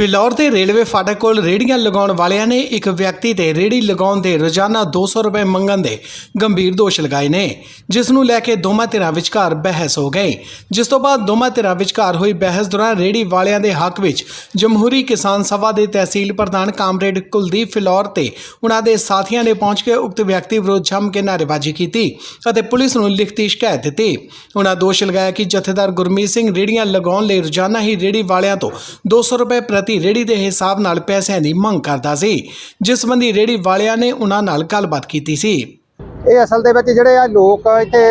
ਫਿਲੌਰ ਦੇ ਰੇਲਵੇ ਫਾਟਕ ਕੋਲ ਰੇੜੀਆਂ ਲਗਾਉਣ ਵਾਲਿਆਂ ਨੇ ਇੱਕ ਵਿਅਕਤੀ ਤੇ ਰੇੜੀ ਲਗਾਉਣ ਦੇ ਰੋਜ਼ਾਨਾ 200 ਰੁਪਏ ਮੰਗਣ ਦੇ ਗੰਭੀਰ ਦੋਸ਼ ਲਗਾਏ ਨੇ, ਜਿਸ ਨੂੰ ਲੈ ਕੇ ਦੋਵਾਂ ਧਿਰਾਂ ਵਿਚਕਾਰ ਬਹਿਸ ਹੋ ਗਈ। ਜਿਸ ਤੋਂ ਬਾਅਦ ਦੋਵਾਂ ਧਿਰਾਂ ਵਿਚਕਾਰ ਹੋਈ ਬਹਿਸ ਦੌਰਾਨ ਰੇੜੀ ਵਾਲਿਆਂ ਦੇ ਹੱਕ ਵਿੱਚ ਜਮਹੂਰੀ ਕਿਸਾਨ ਸਭਾ ਦੇ ਤਹਿਸੀਲ ਪ੍ਰਧਾਨ ਕਾਮਰੇਡ ਕੁਲਦੀਪ ਫਿਲੌਰ ਤੇ ਉਹਨਾਂ ਦੇ ਸਾਥੀਆਂ ਨੇ ਪਹੁੰਚ ਕੇ ਉਕਤ ਵਿਅਕਤੀ ਵਿਰੁੱਧ ਜੰਮ ਕੇ ਨਾਅਰੇਬਾਜ਼ੀ ਕੀਤੀ ਅਤੇ ਪੁਲਿਸ ਨੂੰ ਲਿਖਤੀ ਸ਼ਿਕਾਇਤ ਦਿੱਤੀ। ਉਹਨਾਂ ਦੋਸ਼ ਲਗਾਇਆ ਕਿ ਜਥੇਦਾਰ ਗੁਰਮੀਤ ਸਿੰਘ ਰੇੜੀਆਂ ਲਗਾਉਣ ਲਈ ਰੋਜ਼ਾਨਾ ਹੀ ਰੇੜੀ ਵਾਲਿਆਂ ਤੋਂ 200 ਰੁਪਏ ਪ੍ਰਤੀ ਰੇੜੀ ਦੇ ਹਿਸਾਬ ਨਾਲ ਪੈਸਿਆਂ ਦੀ ਮੰਗ ਕਰਦਾ ਸੀ, ਜਿਸ ਸੰਬੰਧੀ ਰੇੜੀ ਵਾਲਿਆਂ ਨੇ ਉਹਨਾਂ ਨਾਲ ਗੱਲਬਾਤ ਕੀਤੀ ਸੀ। ਇਹ ਅਸਲ ਦੇ ਵਿੱਚ ਜਿਹੜੇ ਆ ਲੋਕ ਇੱਥੇ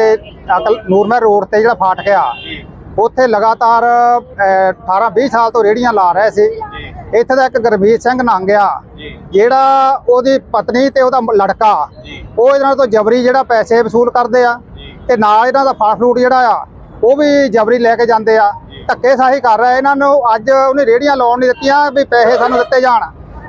ਅਕਲ ਨੂਰਮਹਿਰ ਰੋਡ ਤੇ ਜਿਹੜਾ ਫਾਟਕ ਆ, ਉੱਥੇ ਲਗਾਤਾਰ 18 20 ਸਾਲ ਤੋਂ ਰੇੜੀਆਂ ਲਾ ਰਹੇ ਸੀ। ਇੱਥੇ ਦਾ ਇੱਕ ਗੁਰਮੀਤ ਸਿੰਘ ਨੰਗ ਜਿਹੜਾ ਉਹਦੀ ਪਤਨੀ ਤੇ ਉਹਦਾ ਲੜਕਾ, ਉਹ ਇਹਨਾਂ ਤੋਂ ਜਬਰੀ ਜਿਹੜਾ ਪੈਸੇ ਵਸੂਲ ਕਰਦੇ ਆ, ਤੇ ਨਾਲ ਇਹਨਾਂ ਦਾ ਫਾਸਟ ਫੂਡ ਜਿਹੜਾ ਆ, ਉਹ ਵੀ ਜਬਰੀ ਲੈ ਕੇ ਜਾਂਦੇ ਆ। ਧੱਕੇ ਸਾਹੀ ਕਰ ਰਿਹਾ ਇਹਨਾਂ ਨੂੰ ਅੱਜ ਉਹਨੇ ਰੇੜੀਆਂ ਲਾਉਣ ਨਹੀਂ ਦਿੱਤੀਆਂ ਵੀ ਪੈਸੇ ਸਾਨੂੰ ਦਿੱਤੇ ਜਾਣ।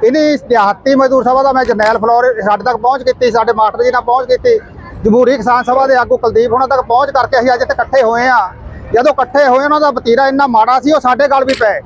ਇਹਨੀ ਦਿਹਾਤੀ ਮਜ਼ਦੂਰ ਸਭਾ ਦਾ ਮੈਂ ਜਰਨੈਲ ਫਲੋਰ ਸਾਡੇ ਤੱਕ ਪਹੁੰਚ ਕੀਤੀ ਸਾਡੇ ਮਾਸਟਰ ਜੀ ਨਾਲ ਪਹੁੰਚ ਕੀਤੀ ਜਮਹੂਰੀ ਕਿਸਾਨ ਸਭਾ ਦੇ ਆਗੂ ਕੁਲਦੀਪ ਉਹਨਾਂ ਤੱਕ ਪਹੁੰਚ ਕਰਕੇ ਅਸੀਂ ਅੱਜ ਇੱਥੇ ਇਕੱਠੇ ਹੋਏ ਆ। ਜਦੋਂ ਇਕੱਠੇ ਹੋਏ ਉਹਨਾਂ ਦਾ ਵਤੀਰਾ ਇੰਨਾ ਮਾੜਾ ਸੀ ਉਹ ਸਾਡੇ ਗੱਲ ਵੀ ਪਏ।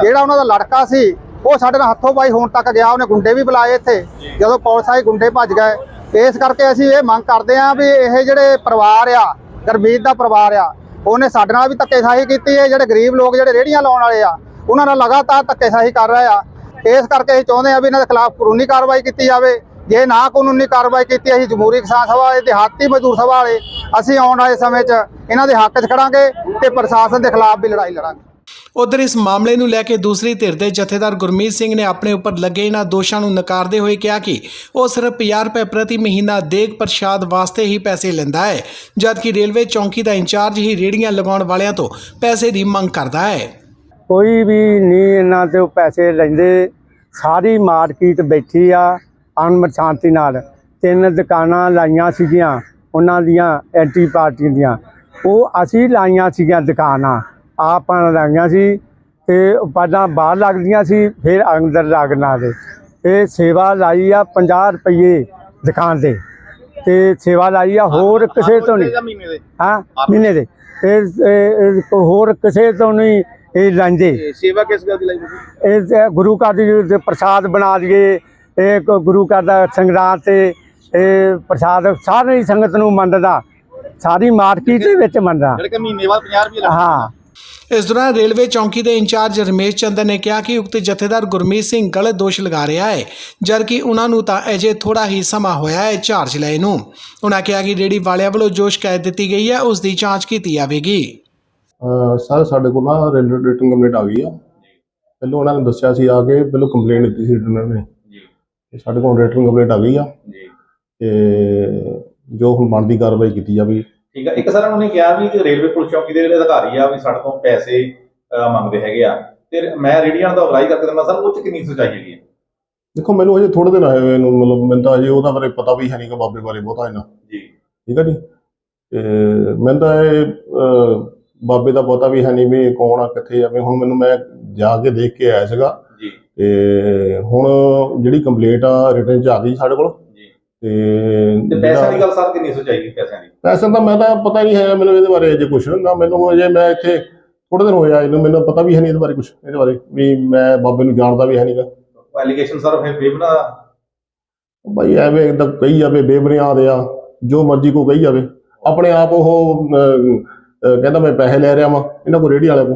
ਜਿਹੜਾ ਉਹਨਾਂ ਦਾ ਲੜਕਾ ਸੀ ਉਹ ਸਾਡੇ ਨਾਲ ਹੱਥੋਂ ਬਾਈ ਹੋਣ ਤੱਕ ਗਿਆ ਉਹਨੇ ਗੁੰਡੇ ਵੀ ਬੁਲਾਏ ਇੱਥੇ। ਜਦੋਂ ਪੁਲਿਸ ਆਈ ਗੁੰਡੇ ਭੱਜ ਗਏ। ਇਸ ਕਰਕੇ ਅਸੀਂ ਇਹ ਮੰਗ ਕਰਦੇ ਆ ਵੀ ਇਹ ਜਿਹੜੇ ਪਰਿਵਾਰ ਆ ਗਰਮੀਤ ਦਾ ਪਰਿਵਾਰ ਆ ਉਹਨੇ ਸਾਡੇ ਨਾਲ ਵੀ ਧੱਕੇਸ਼ਾਹੀ ਕੀਤੀ ਹੈ, ਜਿਹੜੇ ਗਰੀਬ ਲੋਕ ਜਿਹੜੇ ਰੇੜੀਆਂ ਲਾਉਣ ਵਾਲੇ ਆ, ਉਹਨਾਂ ਨਾਲ ਲਗਾਤਾਰ ਧੱਕੇਸ਼ਾਹੀ ਕਰ ਰਹੇ ਆ। ਇਸ ਕਰਕੇ ਅਸੀਂ ਚਾਹੁੰਦੇ ਆ ਵੀ ਇਹਨਾਂ ਦੇ ਖਿਲਾਫ ਕਾਨੂੰਨੀ ਕਾਰਵਾਈ ਕੀਤੀ ਜਾਵੇ। ਜੇ ਨਾ ਕਾਨੂੰਨੀ ਕਾਰਵਾਈ ਕੀਤੀ, ਅਸੀਂ ਜਮਹੂਰੀ ਕਿਸਾਨ ਸਭਾ ਦੇ ਦਿਹਾਤੀ ਮਜ਼ਦੂਰ ਸਭਾ ਵਾਲੇ, ਅਸੀਂ ਆਉਣ ਵਾਲੇ ਸਮੇਂ 'ਚ ਇਹਨਾਂ ਦੇ ਹੱਕ 'ਚ ਖੜਾਂਗੇ ਤੇ ਪ੍ਰਸ਼ਾਸਨ ਦੇ ਖਿਲਾਫ ਵੀ ਲੜਾਈ ਲੜਾਂਗੇ। ਉਧਰ ਇਸ ਮਾਮਲੇ ਨੂੰ ਲੈ ਕੇ ਦੂਸਰੀ ਧਿਰ ਦੇ ਜਥੇਦਾਰ ਗੁਰਮੀਤ ਸਿੰਘ ਨੇ ਆਪਣੇ ਉੱਪਰ ਲੱਗੇ ਇਹਨਾਂ ਦੋਸ਼ਾਂ ਨੂੰ ਨਕਾਰਦੇ ਹੋਏ ਕਿਹਾ ਕਿ ਉਹ ਸਿਰਫ 50 ਰੁਪਏ ਪ੍ਰਤੀ ਮਹੀਨਾ ਦੇਗ ਪ੍ਰਸ਼ਾਦ ਵਾਸਤੇ ਹੀ ਪੈਸੇ ਲੈਂਦਾ ਹੈ, ਜਦਕਿ ਰੇਲਵੇ ਚੌਂਕੀ ਦਾ ਇੰਚਾਰਜ ਹੀ ਰੇੜੀਆਂ ਲਗਾਉਣ ਵਾਲਿਆਂ ਤੋਂ ਪੈਸੇ ਦੀ ਮੰਗ ਕਰਦਾ ਹੈ। ਕੋਈ ਵੀ ਨਹੀਂ ਇਹਨਾਂ ਤੋਂ ਪੈਸੇ ਲੈਂਦੇ। ਸਾਰੀ ਮਾਰਕੀਟ ਬੈਠੀ ਆ ਅਮਨ ਸ਼ਾਂਤੀ ਨਾਲ। ਤਿੰਨ ਦੁਕਾਨਾਂ ਲਾਈਆਂ ਸੀਗੀਆਂ, ਉਹਨਾਂ ਦੀਆਂ ਐਂਟੀ ਪਾਰਟੀ ਦੀਆਂ। ਉਹ ਅਸੀਂ ਲਾਈਆਂ ਸੀਗੀਆਂ ਦੁਕਾਨਾਂ। ਆਪਾਂ ਲਾਈਆਂ ਸੀ ਤੇ ਪਹਿਲਾਂ ਬਾਹਰ ਲੱਗਦੀਆਂ ਸੀ ਫਿਰ ਅੰਦਰ ਲੱਗਣਾ ਦੇ। ਇਹ ਸੇਵਾ ਲਾਈ ਆ 50 ਰੁਪਏ ਦੁਕਾਨ ਦੇ ਤੇ ਸੇਵਾ ਲਾਈ ਆ ਹੋਰ ਕਿਸੇ ਤੋਂ ਨਹੀਂ। ਹਾਂ ਮਹੀਨੇ ਦੇ। ਤੇ ਹੋਰ ਕਿਸੇ ਤੋਂ ਨਹੀਂ ਇਹ ਲੈਂਦੇ। ਸੇਵਾ ਕਿਸ ਗੱਲ ਦੀ ਲਈ ਇਹ ਗੁਰੂ ਘਰ ਦੀ ਪ੍ਰਸਾਦ ਬਣਾ ਲਈਏ ਇਹ ਗੁਰੂ ਘਰ ਦਾ ਸੰਗਰਾਂਦ ਤੇ ਇਹ ਪ੍ਰਸਾਦ ਸਾਰੀ ਸੰਗਤ ਨੂੰ ਮੰਨਦਾ। ਸਾਰੀ ਮਾਰਕੀਟ ਦੇ ਵਿੱਚ ਮੰਨਦਾ। ਮਹੀਨੇ ਬਾਅਦ 50 ਰੁਪਏ ਲੱਗਦੇ। ਹਾਂ। ਇਸ ਦੌਰਾਨ ਰੇਲਵੇ ਚੌਂਕੀ ਦੇ ਇੰਚਾਰਜ ਰਮੇਸ਼ ਚੰਦਰ ਨੇ ਕਿਹਾ ਕਿ ਉਕਤ ਜਥੇਦਾਰ ਗੁਰਮੀਤ ਸਿੰਘ ਗਲਤ ਦੋਸ਼ ਲਗਾ ਰਿਹਾ ਹੈ ਜਦਕਿ ਉਹਨਾਂ ਨੂੰ ਤਾਂ ਅਜੇ ਥੋੜਾ ਹੀ ਸਮਾਂ ਹੋਇਆ ਹੈ ਚਾਰਜ ਲਏ ਨੂੰ। ਉਹਨਾਂ ਕਿਹਾ ਕਿ ਰੇੜੀ ਵਾਲਿਆਂ ਵੱਲੋਂ ਜੋ ਸ਼ਿਕਾਇਤ ਦਿੱਤੀ ਗਈ ਹੈ ਉਸ ਦੀ ਜਾਂਚ ਕੀਤੀ ਜਾਵੇਗੀ। ਸਰ ਸਾਡੇ ਕੋਲ ਨਾ ਰਿਟਨ ਕੰਪਲੇਂਟ ਆ ਗਈ ਆ। ਪਹਿਲਾਂ ਉਹਨਾਂ ਨੇ ਦੱਸਿਆ ਸੀ ਆ ਕੇ ਪਹਿਲਾਂ ਕੰਪਲੇਂਟ ਦਿੱਤੀ ਸੀ ਰਿਟਰਨ ਨੇ। ਜੀ। ਤੇ ਸਾਡੇ ਕੋਲ ਰਿਟਨ ਕੰਪਲੇਂਟ ਆ ਗਈ ਆ। ਜੀ। ਤੇ ਜੋ ਹੁਣ ਬਣਦੀ ਕਾਰਵਾਈ ਕੀਤੀ ਜਾਵੇ ਠੀਕ ਆ। ਇੱਕ ਸਰ ਉਹਨਾਂ ਨੇ ਕਿਹਾ ਵੀ ਕਿ ਰੇਲਵੇ ਪੁਲਿਸ ਚੌਕੀ ਦੇ ਜਿਹੜੇ ਅਧਿਕਾਰੀ ਆ ਵੀ ਸਾਡੇ ਤੋਂ ਪੈਸੇ ਮੰਗਦੇ ਹੈਗੇ ਆ। ਤੇ ਮੈਂ ਰੇਡੀਆਂ ਦਾ ਵਰਾਈ ਕਰਕੇ ਦਿੰਦਾ ਸਰ ਉਹ ਚ ਕਿੰਨੀ ਸੱਚਾਈ ਹੈਗੀ ਹੈ ਦੇਖੋ ਮੈਨੂੰ ਅਜੇ ਥੋੜੇ ਦਿਨ ਆਏ ਹੋਏ ਨੂੰ ਮਤਲਬ ਮੈਨੂੰ ਤਾਂ ਅਜੇ ਉਹਦਾ ਬਾਰੇ ਪਤਾ ਵੀ ਹੈ ਨਹੀਂ ਕਿ ਬਾਬੇ ਬਾਰੇ ਬਹੁਤਾ ਇਹਨਾਂ ਜੀ। ਠੀਕ ਹੈ ਜੀ? ਤੇ ਮੈਨੂੰ ਤਾਂ ਇਹ ਬਾਬੇ ਦਾ ਪਤਾ ਵੀ ਹੈ ਨਹੀਂ ਵੀ ਕੌਣ ਆ ਕਿੱਥੇ ਆ। ਵੀ ਹੁਣ ਮੈਨੂੰ ਮੈਂ ਜਾ ਕੇ ਦੇਖ ਕੇ ਆਇਆ ਸੀਗਾ। ਜੀ। ਤੇ ਹੁਣ ਜਿਹੜੀ ਕੰਪਲੇਂਟ ਆ ਰਿਟਰਨ ਚ ਆ ਗਈ ਸਾਡੇ ਕੋਲ। ਤੇ ਤੇ ਪੈਸਿਆਂ ਦੀ ਗੱਲ ਸਰ ਕਿੰਨੀ ਸੱਚਾਈ ਪੈਸਿਆਂ ਦੀ? ਪੈਸੇ ਤਾਂ ਮੈਂ ਤਾਂ ਪਤਾ ਨਹੀਂ ਹੈ ਮੈਨੂੰ ਇਹਦੇ ਬਾਰੇ ਅਜੇ ਕੁਛ ਨਾ ਮੈਨੂੰ ਅਜੇ ਮੈਂ ਇੱਥੇ ਥੋੜੇ ਦਿਨ ਹੋਇਆ ਇਹਨੂੰ ਮੈਨੂੰ ਪਤਾ ਵੀ ਹੈ ਨਹੀਂ ਇਹਦੇ ਬਾਰੇ ਕੁਛ ਇਹਦੇ ਬਾਰੇ ਵੀ ਮੈਂ ਬਾਬੇ ਨੂੰ ਜਾਣਦਾ ਵੀ ਹੈ ਨਹੀਂਗਾ ਐਲੀਗੇਸ਼ਨ ਸਰ ਫਿਰ ਬੇਬਨਾ ਭਾਈ ਐਵੇਂ ਇੱਕਦਾਂ ਕਹੀ ਜਾਵੇ ਬੇਬੁਨਿਆਦ ਆ ਜੋ ਮਰਜ਼ੀ ਕੋ ਕਹੀ ਜਾਵੇ। ਆਪਣੇ ਆਪ ਉਹ ਅਹ, ਅਹ, ਕਹਿੰਦਾ ਮੈਂ ਪੈਸੇ ਲੈ ਰਿਹਾ ਵਾਂ ਇਹਨਾਂ ਕੋ ਰੇੜੀ ਵਾਲੇ ਕੋ